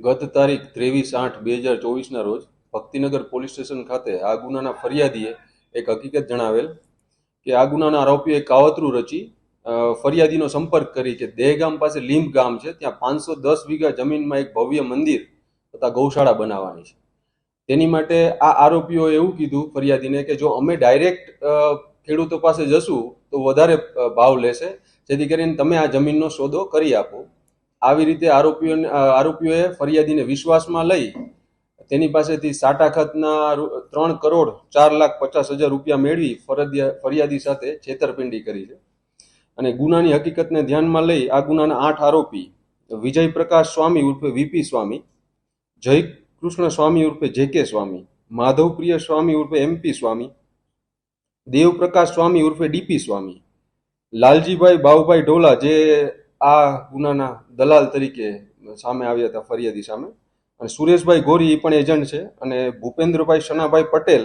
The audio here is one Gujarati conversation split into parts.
ગત તારીખ ત્રેવીસ આઠ બે હજાર ચોવીસના રોજ ભક્તિનગર પોલીસ સ્ટેશન ખાતે આ ગુનાના ફરિયાદીએ એક હકીકત જણાવેલ કે આ ગુનાના આરોપીએ કાવતરું રચી ફરિયાદીનો સંપર્ક કરી કે દેહગામ પાસે લીંબ ગામ છે, ત્યાં પાંચસો દસ વીઘા જમીનમાં એક ભવ્ય મંદિર તથા ગૌશાળા બનાવવાની છે. તેની માટે આ આરોપીઓએ એવું કીધું ફરિયાદીને કે જો અમે ડાયરેક્ટ ખેડૂતો પાસે જશું તો વધારે ભાવ લેશે, જેથી કરીને તમે આ જમીનનો સોદો કરી આપો. આવી રીતે આરોપીઓને આરોપીઓએ ફરિયાદીને વિશ્વાસમાં લઈ તેની પાસેથી સાટા ખતના ત્રણ કરોડ ચાર લાખ પચાસ હજાર રૂપિયા મેળવી ફરદિયા, ફરિયાદી સાથે છેતરપિંડી કરી છે. અને ગુનાની હકીકતને ધ્યાનમાં લઈ આ ગુનાના આઠ આરોપી વિજય પ્રકાશ સ્વામી ઉર્ફે વીપી સ્વામી જય કૃષ્ણ સ્વામી ઉર્ફે જે કે સ્વામી, માધવપ્રિય સ્વામી ઉર્ફે એમપી સ્વામી, દેવપ્રકાશ સ્વામી ઉર્ફે ડીપી સ્વામી, લાલજીભાઈ બાવભાઈ ઢોલા જે આ ગુનાના દલાલ તરીકે સામે આવ્યા હતા ફરિયાદી સામે. અને સુરેશભાઈ ગોરી એ પણ એજન્ટ છે અને ભૂપેન્દ્રભાઈ શનાભાઈ પટેલ,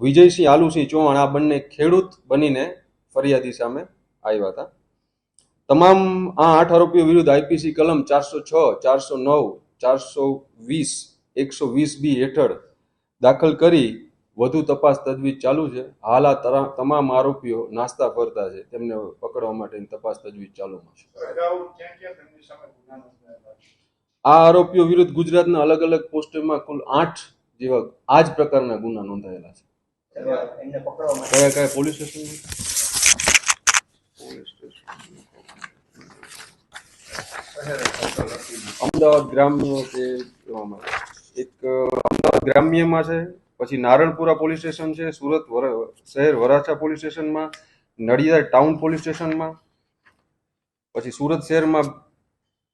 વિજયસિંહ આલુસિંહ ચૌહાણ, આ બંને ખેડૂત બનીને ફરિયાદી સામે આવ્યા હતા. તમામ આ આઠ આરોપીઓ વિરુદ્ધ આઈપીસી કલમ ચારસો છ, ચારસો નવ, ચારસો વીસ, એકસો વીસ બી હેઠળ દાખલ કરી વધુ તપાસ તજવીજ ચાલુ છે. હાલ આ તમામ આરોપીઓ નાસ્તા ફરતા છે. તેમને પકડવા માટેની તપાસ તજવીજ ચાલુમાં છે. છે? આ આરોપીઓ વિરુદ્ધ ગુજરાતના અલગ અલગ પોસ્ટમાં કુલ આઠ જેવા આ જ પ્રકારના ગુના નોંધાયેલા છે. કયા કયા પોલીસ સ્ટેશન? અમદાવાદ ગ્રામ્ય એવામાં. એક અમદાવાદ ગ્રામ્યમાં છે. પછી નારણપુરા પોલીસ સ્ટેશન છે સુરત શહેર વરાછા પોલીસ સ્ટેશનમાં નડિયાદ ટાઉન પોલીસ સ્ટેશનમાં પછી સુરત શહેરમાં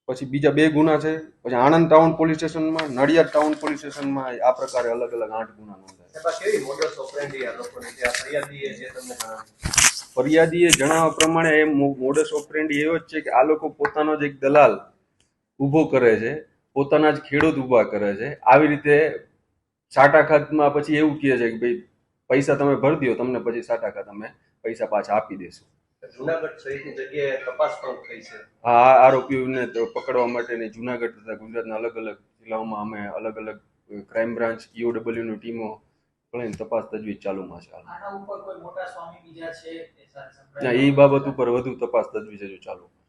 પછી બીજા બે ગુના છે પછી આણંદ ટાઉન પોલીસ સ્ટેશનમાં નડિયાદ ટાઉન પોલીસ સ્ટેશનમાં આ પ્રકારે અલગ અલગ આઠ ગુના નોંધાયા ફરિયાદીએ જણાવ્યા? પ્રમાણે એ મોડસ ઓપરેન્ડી એવો જ છે કે આ લોકો પોતાનો જ એક દલાલ ઊભો કરે છે પોતાના જ ખેડૂત ઊભા કરે છે. આવી રીતે સાટા ખાતમાં પછી એવું કહે છે કે ભાઈ પૈસા તમે ભરી દો તમને પછી સાટા ખાત અમે પૈસા પાછા આપી દેશું. જુનાગઢ સહિતની જગ્યાએ તપાસ પણ થઈ છે. આ આ આરોપીઓને પકડવા માટેની જુનાગઢ તથા ગુજરાતના અલગ અલગ જિલ્લાઓમાં અમે અલગ અલગ ક્રાઇમ બ્રાન્ચ ઈઓડબલ્યુની ટીમો ઘણી તપાસ તજવીજ ચાલુમાં છે? એ બાબત ઉપર વધુ તપાસ તજવીજ હજુ ચાલુ.